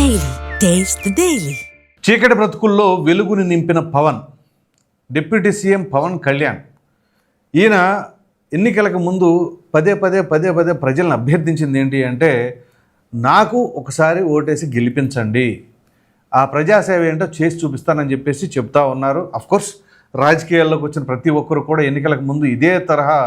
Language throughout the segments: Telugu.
డైలీ టేస్ట్ డైలీ చీకటి బ్రతుకుల్లో వెలుగుని నింపిన Pawan deputy C M Pawan Kalyan. ఈయన ఎన్నికలకు ముందు పదే పదే పదే పదే ప్రజలను అభ్యర్థించింది ఏంటి అంటే నాకు ఒకసారి ఓటేసి గెలిపించండి. ఆ ప్రజాసేవ ఏంటో చేసి చూపిస్తానని చెప్పేసి చెప్తా ఉన్నారు. కోర్స్ రాజకీయాల్లోకి వచ్చిన ప్రతి ఒక్కరు కూడా ఎన్నికలకు ముందు ఇదే తరహా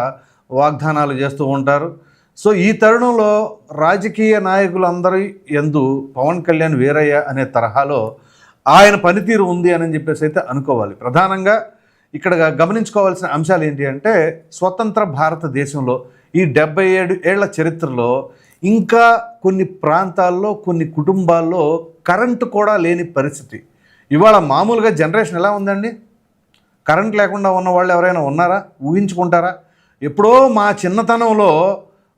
వాగ్దానాలు చేస్తూ ఉంటారు. సో ఈ తరుణంలో రాజకీయ నాయకులందరి ఎందు పవన్ కళ్యాణ్ వీరయ్య అనే తరహాలో ఆయన పనితీరు ఉంది అని చెప్పేసి అయితే అనుకోవాలి. ప్రధానంగా ఇక్కడ గమనించుకోవాల్సిన అంశాలు ఏంటి అంటే స్వతంత్ర భారతదేశంలో ఈ డెబ్బై ఏడు ఏళ్ళ చరిత్రలో ఇంకా కొన్ని ప్రాంతాల్లో కొన్ని కుటుంబాల్లో కరెంటు కూడా లేని పరిస్థితి. ఇవాళ మామూలుగా జనరేషన్ ఎలా ఉందండి? కరెంట్ లేకుండా ఉన్న వాళ్ళు ఎవరైనా ఉన్నారా? ఊహించుకుంటారా? ఎప్పుడో మా చిన్నతనంలో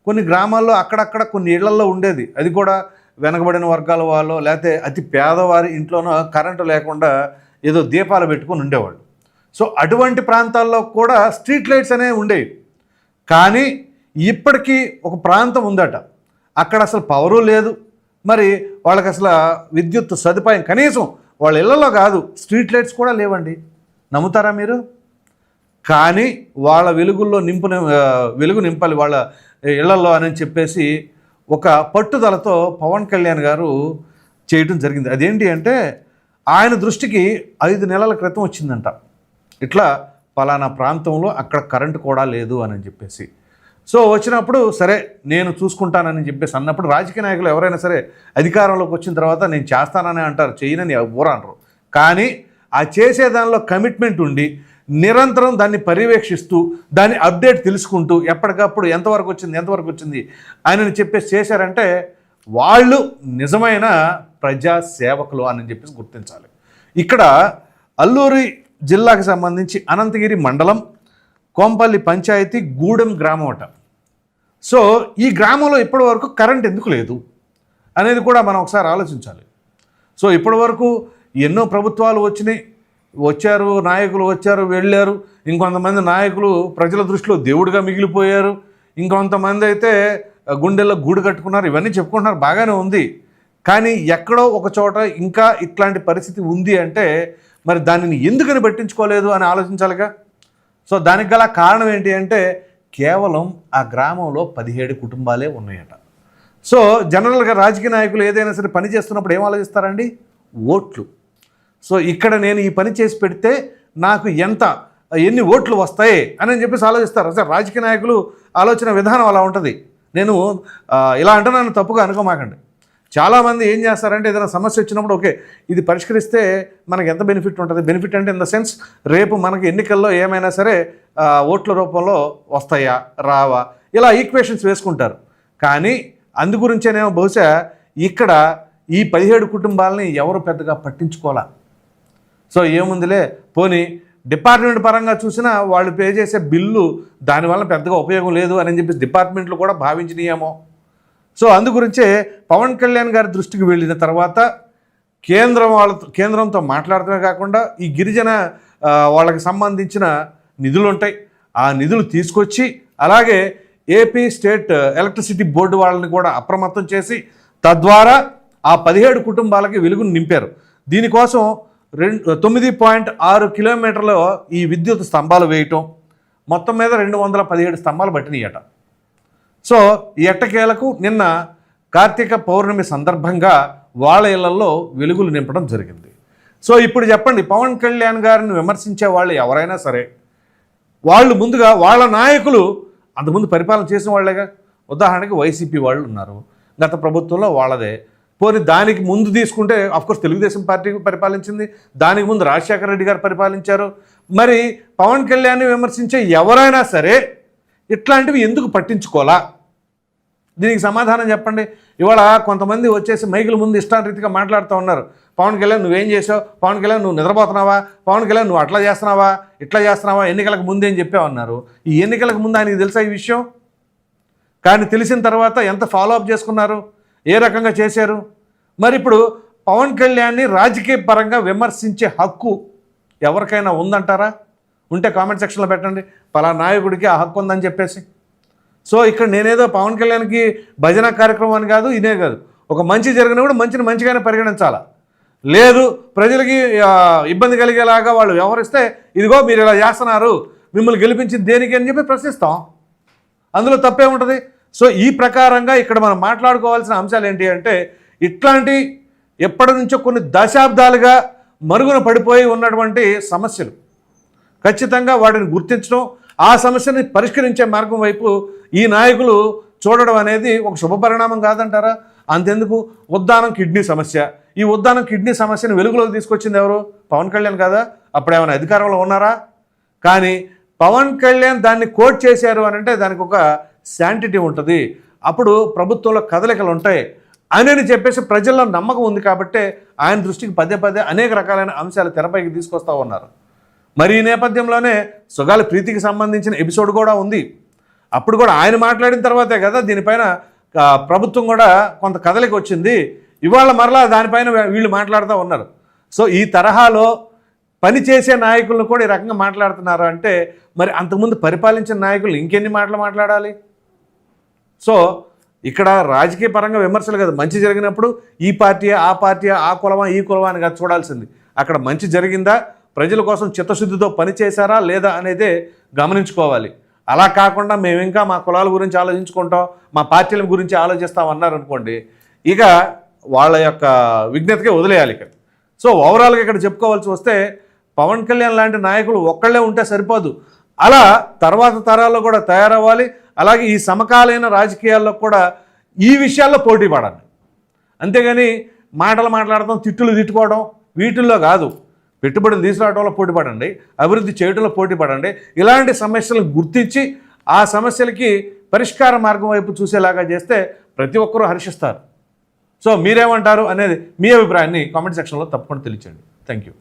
కొన్ని గ్రామాల్లో అక్కడక్కడ కొన్ని ఇళ్ళల్లో ఉండేది. అది కూడా వెనకబడిన వర్గాల వాళ్ళు లేకపోతే అతి పేదవారి ఇంట్లోనో కరెంటు లేకుండా ఏదో దీపాలు పెట్టుకుని ఉండేవాళ్ళు. సో అటువంటి ప్రాంతాల్లో కూడా స్ట్రీట్ లైట్స్ అనేవి ఉండేవి. కానీ ఇప్పటికీ ఒక ప్రాంతం ఉందట. అక్కడ అసలు పవరు లేదు. మరి వాళ్ళకి అసలు విద్యుత్ సదుపాయం కనీసం వాళ్ళ ఇళ్ళలో కాదు స్ట్రీట్ లైట్స్ కూడా లేవండి. నమ్ముతారా మీరు? కానీ వాళ్ళ వెలుగుల్లో నింపు వెలుగు నింపాలి. వాళ్ళ ఇళ్ళలో అని చెప్పేసి ఒక పట్టుదలతో పవన్ కళ్యాణ్ గారు చేయటం జరిగింది. అదేంటి అంటే ఆయన దృష్టికి ఐదు నెలల క్రితం వచ్చిందంట. ఇట్లా పలానా ప్రాంతంలో అక్కడ కరెంటు కూడా లేదు అని చెప్పేసి. సో వచ్చినప్పుడు సరే నేను చూసుకుంటానని చెప్పేసి అన్నప్పుడు రాజకీయ నాయకులు ఎవరైనా సరే అధికారంలోకి వచ్చిన తర్వాత నేను చేస్తానని అంటారు. చేయనని ఊరనరు కానీ ఆ చేసే దానిలో కమిట్మెంట్ ఉండి నిరంతరం దాన్ని పర్యవేక్షిస్తూ దాన్ని అప్డేట్ తెలుసుకుంటూ ఎప్పటికప్పుడు ఎంతవరకు వచ్చింది ఎంతవరకు వచ్చింది ఆయనని చెప్పేసి చేశారంటే వాళ్ళు నిజమైన ప్రజా సేవకులు అని చెప్పేసి గుర్తించాలి. ఇక్కడ అల్లూరి జిల్లాకు సంబంధించి అనంతగిరి మండలం కోంపల్లి పంచాయతీ గూడెం గ్రామం అట. సో ఈ గ్రామంలో ఇప్పటివరకు కరెంట్ ఎందుకు లేదు అనేది కూడా మనం ఒకసారి ఆలోచించాలి. సో ఇప్పటివరకు ఎన్నో ప్రభుత్వాలు వచ్చినాయి వచ్చారు నాయకులు వచ్చారు వెళ్ళారు. ఇంకొంతమంది నాయకులు ప్రజల దృష్టిలో దేవుడిగా మిగిలిపోయారు. ఇంకొంతమంది అయితే గుండెల్లో గూడు కట్టుకున్నారు. ఇవన్నీ చెప్పుకుంటున్నారు. బాగానే ఉంది. కానీ ఎక్కడో ఒక చోట ఇంకా ఇట్లాంటి పరిస్థితి ఉంది అంటే మరి దానిని ఎందుకని పట్టించుకోలేదు అని ఆలోచించాలిగా? సో దానికి గల కారణం ఏంటి అంటే కేవలం ఆ గ్రామంలో పదిహేడు కుటుంబాలే ఉన్నాయట. సో జనరల్గా రాజకీయ నాయకులు ఏదైనా సరే పని చేస్తున్నప్పుడు ఏం ఆలోచిస్తారండి? ఓట్లు. సో ఇక్కడ నేను ఈ పని చేసి పెడితే నాకు ఎంత ఎన్ని ఓట్లు వస్తాయి అని చెప్పేసి ఆలోచిస్తారు. అసలు రాజకీయ నాయకులు ఆలోచన విధానం అలా ఉంటుంది. నేను ఇలా ఇలా అంటున్నాను తప్పుగా అనుకోమాకండి. చాలామంది ఏం చేస్తారంటే ఏదైనా సమస్య వచ్చినప్పుడు ఓకే ఇది పరిష్కరిస్తే మనకి ఎంత బెనిఫిట్ ఉంటుంది? బెనిఫిట్ అంటే ఇన్ ద సెన్స్ రేపు మనకి ఎన్నికల్లో ఏమైనా సరే ఓట్ల రూపంలో వస్తాయా రావా? ఇలా ఈక్వేషన్స్ వేసుకుంటారు. కానీ అందు గురించేనేమో బహుశా ఇక్కడ ఈ పదిహేడు కుటుంబాలని ఎవరు పెద్దగా పట్టించుకోవాలా? సో ఏముందిలే? పోనీ డిపార్ట్మెంట్ పరంగా చూసినా వాళ్ళు పే చేసే బిల్లు దానివల్ల పెద్దగా ఉపయోగం లేదు అని చెప్పేసి డిపార్ట్మెంట్లు కూడా భావించినాయేమో. సో అందుగురించే పవన్ కళ్యాణ్ గారి దృష్టికి వెళ్ళిన తర్వాత కేంద్రం వాళ్ళతో కేంద్రంతో మాట్లాడటమే కాకుండా ఈ గిరిజన వాళ్ళకి సంబంధించిన నిధులు ఉంటాయి. ఆ నిధులు తీసుకొచ్చి అలాగే ఏపీ స్టేట్ ఎలక్ట్రిసిటీ బోర్డు వాళ్ళని కూడా అప్రమత్తం చేసి తద్వారా ఆ పదిహేడు కుటుంబాలకి వెలుగును నింపారు. దీనికోసం రెండు తొమ్మిది పాయింట్ ఆరు కిలోమీటర్లో ఈ విద్యుత్ స్తంభాలు వేయటం మొత్తం మీద రెండు వందల పదిహేడు స్తంభాలు పట్టినాయట. సో ఈ ఎట్టకేలకు నిన్న కార్తీక పౌర్ణమి సందర్భంగా వాళ్ళ ఇళ్ళలో వెలుగులు నింపడం జరిగింది. సో ఇప్పుడు చెప్పండి పవన్ కళ్యాణ్ గారిని విమర్శించే వాళ్ళు ఎవరైనా సరే వాళ్ళు ముందుగా వాళ్ళ నాయకులు అంతకుముందు పరిపాలన చేసిన వాళ్ళేగా ఉదాహరణకి వైసీపీ వాళ్ళు ఉన్నారు. గత ప్రభుత్వంలో వాళ్ళదే. పోనీ దానికి ముందు తీసుకుంటే అఫ్కోర్స్ తెలుగుదేశం పార్టీ పరిపాలించింది. దానికి ముందు రాజశేఖర రెడ్డి గారు పరిపాలించారు. మరి పవన్ కళ్యాణ్ని విమర్శించే ఎవరైనా సరే ఇట్లాంటివి ఎందుకు పట్టించుకోలా దీనికి సమాధానం చెప్పండి. ఇవాళ కొంతమంది వచ్చేసి మైకుల ముందు ఇష్టారీతిగా మాట్లాడుతూ ఉన్నారు. పవన్ కళ్యాణ్ నువ్వేం చేసావు పవన్ కళ్యాణ్ నువ్వు నిద్రపోతున్నావా? పవన్ కళ్యాణ్ నువ్వు అట్లా చేస్తున్నావా? ఇట్లా చేస్తున్నావా? ఎన్నికలకు ముందే అని చెప్పావున్నారు ఈ ఎన్నికలకు ముందు ఆయనకి తెలుసా ఈ విషయం? కానీ తెలిసిన తర్వాత ఎంత ఫాలో అప్ చేసుకున్నారు? ఏ రకంగా చేశారు? మరి ఇప్పుడు పవన్ కళ్యాణ్ని రాజకీయ పరంగా విమర్శించే హక్కు ఎవరికైనా ఉందంటారా? ఉంటే కామెంట్ సెక్షన్లో పెట్టండి. పలా నాయకుడికి ఆ హక్కు ఉందని చెప్పేసి. సో ఇక్కడ నేనేదో పవన్ కళ్యాణ్కి భజన కార్యక్రమం అని కాదు ఇదే కాదు. ఒక మంచి జరిగినప్పుడు మంచిని మంచిగానే పరిగణించాలా? లేదు ప్రజలకి ఇబ్బంది కలిగేలాగా వాళ్ళు వ్యవహరిస్తే ఇదిగో మీరు ఇలా చేస్తున్నారు మిమ్మల్ని గెలిపించింది దేనికి అని చెప్పి ప్రశ్నిస్తాం. అందులో తప్పే ఉంటుంది. సో ఈ ప్రకారంగా ఇక్కడ మనం మాట్లాడుకోవాల్సిన అంశాలు ఏంటి అంటే ఇట్లాంటి ఎప్పటి నుంచో కొన్ని దశాబ్దాలుగా మరుగున పడిపోయి ఉన్నటువంటి సమస్యలు. ఖచ్చితంగా వాటిని గుర్తించడం ఆ సమస్యని పరిష్కరించే మార్గం వైపు ఈ నాయకులు చూడడం అనేది ఒక శుభ పరిణామం కాదంటారా? అంతెందుకు? ఉద్దానం కిడ్నీ సమస్య. ఈ ఉద్దానం కిడ్నీ సమస్యను వెలుగులోకి తీసుకొచ్చింది ఎవరు? పవన్ కళ్యాణ్ కదా? అప్పుడు ఏమైనా అధికారంలో ఉన్నారా? కానీ పవన్ కళ్యాణ్ దాన్ని కోట్ చేశారు అని అంటే దానికి ఒక శాంటిటీ ఉంటుంది. అప్పుడు ప్రభుత్వంలో కదలికలు ఉంటాయి. అని చెప్పేసి ప్రజల్లో నమ్మకం ఉంది కాబట్టే ఆయన దృష్టికి పదే పదే అనేక రకాలైన అంశాలు తెరపైకి తీసుకొస్తా ఉన్నారు. మరి ఈ నేపథ్యంలోనే సుగాల ప్రీతికి సంబంధించిన ఎపిసోడ్ కూడా ఉంది. అప్పుడు కూడా ఆయన మాట్లాడిన తర్వాతే కదా దీనిపైన ప్రభుత్వం కూడా కొంత కదలిక వచ్చింది. ఇవాళ మరలా దానిపైన వీళ్ళు మాట్లాడుతూ ఉన్నారు. సో ఈ తరహాలో పని చేసే నాయకులను కూడా ఈ రకంగా మాట్లాడుతున్నారు అంటే మరి అంతకుముందు పరిపాలించిన నాయకులు ఇంకెన్ని మాటలు మాట్లాడాలి? సో ఇక్కడ రాజకీయ పరంగా విమర్శలు కదా. మంచి జరిగినప్పుడు ఈ పార్టీ ఆ పార్టీ ఆ కులమా ఈ కులమా అని కాదు చూడాల్సింది. అక్కడ మంచి జరిగిందా? ప్రజల కోసం చిత్తశుద్ధితో పనిచేశారా లేదా అనేదే గమనించుకోవాలి. అలా కాకుండా మేము ఇంకా మా కులాల గురించి ఆలోచించుకుంటాం మా పార్టీల గురించి ఆలోచిస్తాం అన్నారు అనుకోండి ఇక వాళ్ళ యొక్క విజ్ఞతకే వదిలేయాలి ఇక్కడ సో ఓవరాల్గా ఇక్కడ చెప్పుకోవాల్సి వస్తే పవన్ కళ్యాణ్ లాంటి నాయకులు ఒక్కళ్ళే ఉంటే సరిపోదు. అలా తర్వాత తరాల్లో కూడా తయారవ్వాలి. అలాగే ఈ సమకాలీన రాజకీయాల్లో కూడా ఈ విషయాల్లో పోటీ పడాలి అంతేగాని మాటలు మాట్లాడటం తిట్టులు తిట్టుకోవడం వీటిల్లో కాదు. పెట్టుబడులు తీసుకురావడంలో పోటీ పడండి అభివృద్ధి చేయడంలో పోటీ పడండి. ఇలాంటి సమస్యలను గుర్తించి ఆ సమస్యలకి పరిష్కార మార్గం వైపు చూసేలాగా చేస్తే ప్రతి ఒక్కరూ హర్షిస్తారు. సో మీరేమంటారు అనేది మీ అభిప్రాయాన్ని కామెంట్ సెక్షన్లో తప్పకుండా తెలియచండి థ్యాంక్ యూ.